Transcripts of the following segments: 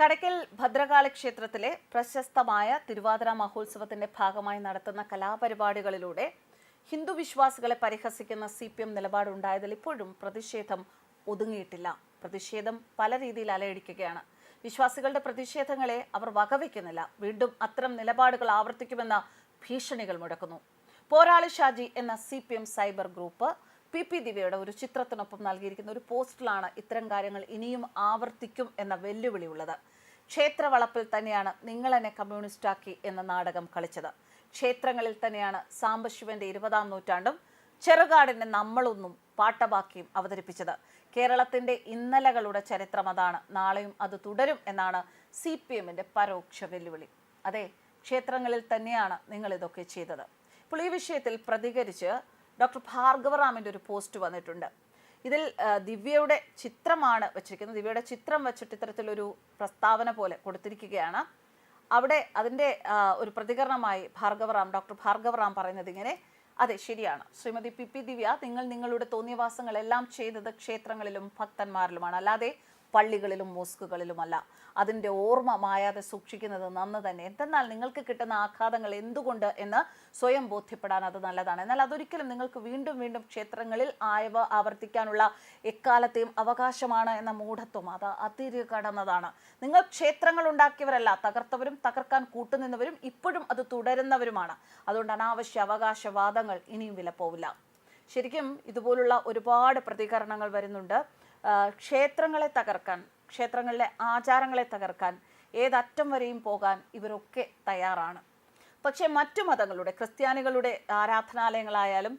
കടയ്ക്കൽ ഭദ്രകാളി ക്ഷേത്രത്തിലെ പ്രശസ്തമായ തിരുവാതിര മഹോത്സവത്തിന്റെ ഭാഗമായി നടത്തുന്ന കലാപരിപാടികളിലൂടെ ഹിന്ദു വിശ്വാസികളെ പരിഹസിക്കുന്ന സി പി എം നിലപാടുണ്ടായതിൽ ഇപ്പോഴും പ്രതിഷേധം ഒതുങ്ങിയിട്ടില്ല. പ്രതിഷേധം പല രീതിയിൽ അലയടിക്കുകയാണ്. വിശ്വാസികളുടെ പ്രതിഷേധങ്ങളെ അവർ വകവയ്ക്കുന്നില്ല വീണ്ടും അത്തരം നിലപാടുകൾ ആവർത്തിക്കുമെന്ന ഭീഷണികൾ മുടക്കുന്നു പോരാളി ഷാജി എന്ന C cyber group P P ദിവ്യയുടെ ഒരു ചിത്രത്തിനൊപ്പം നൽകിയിരിക്കുന്ന ഒരു പോസ്റ്റിലാണ് ഇത്തരം കാര്യങ്ങൾ ഇനിയും ആവർത്തിക്കും എന്ന വെല്ലുവിളി ഉള്ളത് ക്ഷേത്രവളപ്പിൽ തന്നെയാണ് നിങ്ങൾ എന്നെ കമ്മ്യൂണിസ്റ്റാക്കി എന്ന നാടകം കളിച്ചത്. ക്ഷേത്രങ്ങളിൽ തന്നെയാണ് സാംബശിവന്റെ ഇരുപതാം നൂറ്റാണ്ടും ചെറുകാടിന്റെ നമ്മളൊന്നും പാട്ടബാക്കിയും അവതരിപ്പിച്ചത്. കേരളത്തിന്റെ ഇന്നലകളുടെ ചരിത്രം അതാണ്. നാളെയും അത് തുടരും എന്നാണ് സി പി എമ്മിന്റെ പരോക്ഷ വെല്ലുവിളി. അതെ ക്ഷേത്രങ്ങളിൽ തന്നെയാണ് നിങ്ങൾ ഇതൊക്കെ ചെയ്തത്. ഇപ്പോൾ ഈ വിഷയത്തിൽ പ്രതികരിച്ച് ഡോക്ടർ ഭാർഗവറാമിന്റെ ഒരു പോസ്റ്റ് വന്നിട്ടുണ്ട്. ഇതിൽ ദിവ്യയുടെ ചിത്രമാണ് വെച്ചിരിക്കുന്നത്. ദിവ്യയുടെ ചിത്രം വെച്ചിട്ട് ഇത്തരത്തിലൊരു പ്രസ്താവന പോലെ കൊടുത്തിരിക്കുകയാണ്. അവിടെ അതിന്റെ ഒരു പ്രതികരണമായി ഭാർഗവറാം ഡോക്ടർ ഭാർഗവറാം പറയുന്നത് ഇങ്ങനെ അതെ ശരിയാണ്. ശ്രീമതി പി പി ദിവ്യ നിങ്ങൾ നിങ്ങളുടെ തോന്നിയവാസങ്ങളെല്ലാം ചെയ്തത് ക്ഷേത്രങ്ങളിലും ഭക്തന്മാരിലുമാണ്. അല്ലാതെ പള്ളികളിലും മോസ്കുകളിലുമല്ല. അതിന്റെ ഓർമ്മ മായാതെ സൂക്ഷിക്കുന്നത് നന്ന് തന്നെ. എന്തെന്നാൽ നിങ്ങൾക്ക് കിട്ടുന്ന ആഘാതങ്ങൾ എന്തുകൊണ്ട് എന്ന് സ്വയം ബോധ്യപ്പെടാൻ അത് നല്ലതാണ്. എന്നാൽ അതൊരിക്കലും നിങ്ങൾക്ക് വീണ്ടും വീണ്ടും ക്ഷേത്രങ്ങളിൽ ആയവ ആവർത്തിക്കാനുള്ള എക്കാലത്തെയും അവകാശമാണ് എന്ന മൂഢത്വം. അത് അതിര് കടന്നതാണ്. നിങ്ങൾ ക്ഷേത്രങ്ങൾ ഉണ്ടാക്കിയവരല്ല. തകർത്തവരും തകർക്കാൻ കൂട്ടുനിന്നവരും ഇപ്പോഴും അത് തുടരുന്നവരുമാണ്. അതുകൊണ്ട് അനാവശ്യ അവകാശവാദങ്ങൾ ഇനിയും വിലപ്പോവില്ല. ശരിക്കും ഇതുപോലുള്ള ഒരുപാട് പ്രതികരണങ്ങൾ വരുന്നുണ്ട്. ക്ഷേത്രങ്ങളെ തകർക്കാൻ ക്ഷേത്രങ്ങളിലെ ആചാരങ്ങളെ തകർക്കാൻ ഏതറ്റം വരെയും പോകാൻ ഇവരൊക്കെ തയ്യാറാണ്. പക്ഷേ മറ്റു മതങ്ങളുടെ ക്രിസ്ത്യാനികളുടെ ആരാധനാലയങ്ങളായാലും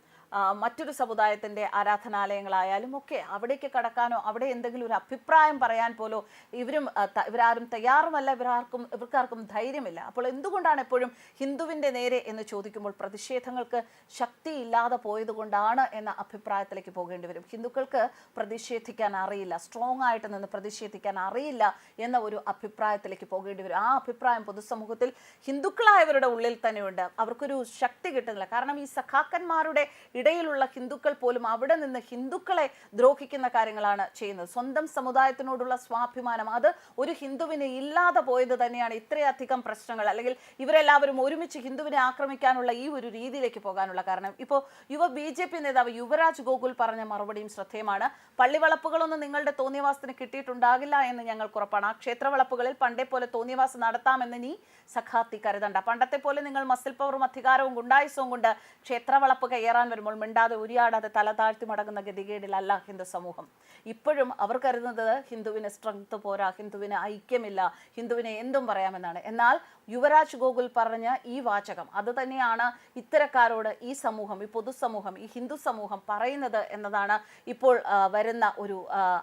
മറ്റൊരു സമുദായത്തിന്റെ ആരാധനാലയങ്ങളായാലും ഒക്കെ അവിടേക്ക് കടക്കാനോ അവിടെ എന്തെങ്കിലും ഒരു അഭിപ്രായം പറയാൻ പോലോ ഇവരും ഇവരാരും തയ്യാറുമല്ല. ഇവരാർക്കും ഇവർക്കാർക്കും ധൈര്യമില്ല. അപ്പോൾ എന്തുകൊണ്ടാണ് എപ്പോഴും ഹിന്ദുവിന്റെ നേരെ എന്ന് ചോദിക്കുമ്പോൾ പ്രതിഷേധങ്ങൾക്ക് ശക്തിയില്ലാതെ പോയതുകൊണ്ടാണ് എന്ന അഭിപ്രായത്തിലേക്ക് പോകേണ്ടി വരും. ഹിന്ദുക്കൾക്ക് പ്രതിഷേധിക്കാൻ അറിയില്ല. സ്ട്രോങ് ആയിട്ട് നിന്ന് പ്രതിഷേധിക്കാൻ അറിയില്ല എന്ന ഒരു അഭിപ്രായത്തിലേക്ക് പോകേണ്ടി വരും. ആ അഭിപ്രായം പൊതുസമൂഹത്തിൽ ഹിന്ദുക്കളായവരുടെ ഉള്ളിൽ തന്നെയുണ്ട്. അവർക്കൊരു ശക്തി കിട്ടുന്നില്ല. കാരണം ഈ സഖാക്കന്മാരുടെ ഇടയിലുള്ള ഹിന്ദുക്കൾ പോലും അവിടെ നിന്ന് ഹിന്ദുക്കളെ ദ്രോഹിക്കുന്ന കാര്യങ്ങളാണ് ചെയ്യുന്നത്. സ്വന്തം സമുദായത്തിനോടുള്ള സ്വാഭിമാനം അത് ഒരു ഹിന്ദുവിനെ ഇല്ലാതെ പോയത് തന്നെയാണ് ഇത്രയധികം പ്രശ്നങ്ങൾ. അല്ലെങ്കിൽ ഇവരെല്ലാവരും ഒരുമിച്ച് ഹിന്ദുവിനെ ആക്രമിക്കാനുള്ള ഈ ഒരു രീതിയിലേക്ക് പോകാനുള്ള കാരണം. ഇപ്പോൾ യുവ ബി ജെ പി നേതാവ് യുവരാജ് ഗോകുൽ പറഞ്ഞ മറുപടിയും ശ്രദ്ധേയമാണ്. പള്ളിവളപ്പുകളൊന്നും നിങ്ങളുടെ തോന്നിയവാസത്തിന് കിട്ടിയിട്ടുണ്ടാകില്ല എന്ന് ഞങ്ങൾക്ക് ഉറപ്പാണ്. ആ ക്ഷേത്രവളപ്പുകളിൽ പണ്ടേ പോലെ തോന്നിയവാസം നടത്താമെന്ന് നീ സഖാത്തി കരുതണ്ട. പണ്ടത്തെ പോലെ നിങ്ങൾ മസിൽ പവറും അധികാരവും ഗുണ്ടായുസവും കൊണ്ട് ക്ഷേത്രവളപ്പ് കയറാൻ വരുമ്പോൾ മിണ്ടാതെ ഉരിയാടാതെ തല താഴ്ത്തി മടങ്ങുന്ന ഗതികേടിലല്ല ഹിന്ദു സമൂഹം. ഇപ്പോഴും അവർ കരുതുന്നത് ഹിന്ദുവിന് സ്ട്രെങ്ത് പോരാ ഹിന്ദുവിന് ഐക്യമില്ല ഹിന്ദുവിനെ എന്തും പറയാമെന്നാണ്. എന്നാൽ യുവരാജ് ഗോകുൽ പറഞ്ഞ ഈ വാചകം അത് തന്നെയാണ് ഇത്തരക്കാരോട് ഈ സമൂഹം ഈ പൊതുസമൂഹം ഈ ഹിന്ദു സമൂഹം പറയുന്നത് എന്നതാണ് ഇപ്പോൾ വരുന്ന ഒരു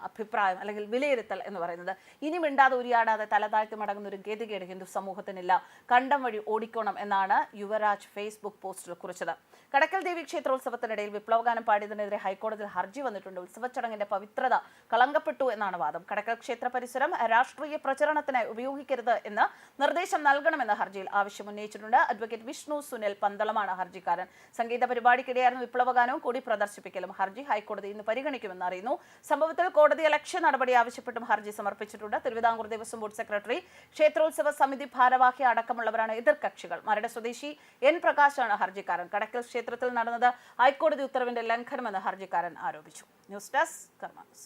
അഭിപ്രായം അല്ലെങ്കിൽ വിലയിരുത്തൽ എന്ന് പറയുന്നത്. ഇനി മിണ്ടാതെ ഉരിയാടാതെ തല താഴ്ത്തി മടങ്ങുന്ന ഒരു ഗതികേട് ഹിന്ദു സമൂഹത്തിനില്ല. കണ്ടം വഴി ഓടിക്കണം എന്നാണ് യുവരാജ് ഫേസ്ബുക്ക് പോസ്റ്റിൽ കുറിച്ചത്. കടക്കൽ ദേവി ക്ഷേത്രോത്സവത്തിനിടയിൽ വിപ്ലവഗാനം പാടിയതിനെതിരെ ഹൈക്കോടതിയിൽ ഹർജി വന്നിട്ടുണ്ട്. ഉത്സവ ചടങ്ങിന്റെ പവിത്രത കളങ്കപ്പെട്ടു എന്നാണ് വാദം. കടക്കൽ ക്ഷേത്ര പരിസരം രാഷ്ട്രീയ പ്രചരണത്തിനായി ഉപയോഗിക്കരുത് എന്ന് നിർദ്ദേശം നൽകണമെന്ന ഹർജിയിൽ ആവശ്യം ഉന്നയിച്ചിട്ടുണ്ട് അഡ്വക്കേറ്റ് വിഷ്ണു സുനിൽ പന്തളമാണ് ഹർജിക്കാരൻ. സംഗീത പരിപാടിക്കിടെയായിരുന്നു വിപ്ലവഗാനവും കൂടി പ്രദർശിപ്പിക്കലും. ഹർജി ഹൈക്കോടതി ഇന്ന് പരിഗണിക്കുമെന്ന് അറിയുന്നു. സംഭവത്തിൽ കോടതി ലക്ഷ്യ നടപടി ആവശ്യപ്പെട്ടും ഹർജി സമർപ്പിച്ചിട്ടുണ്ട്. തിരുവിതാംകൂർ ദേവസ്വം ബോർഡ് സെക്രട്ടറി ക്ഷേത്രോത്സവ സമിതി ഭാരവാഹി അടക്കമുള്ളവരാണ് എതിർകക്ഷികൾ. മരട് സ്വദേശി എൻ പ്രകാശാണ് ഹർജിക്കാരൻ. കടക്കൽ ക്ഷേത്രത്തിൽ നടന്നത് ഹൈക്കോടതി ഉത്തരവിന്റെ ലംഘനമെന്ന് ഹർജിക്കാരൻ ആരോപിച്ചു. News desk കർമാനസ്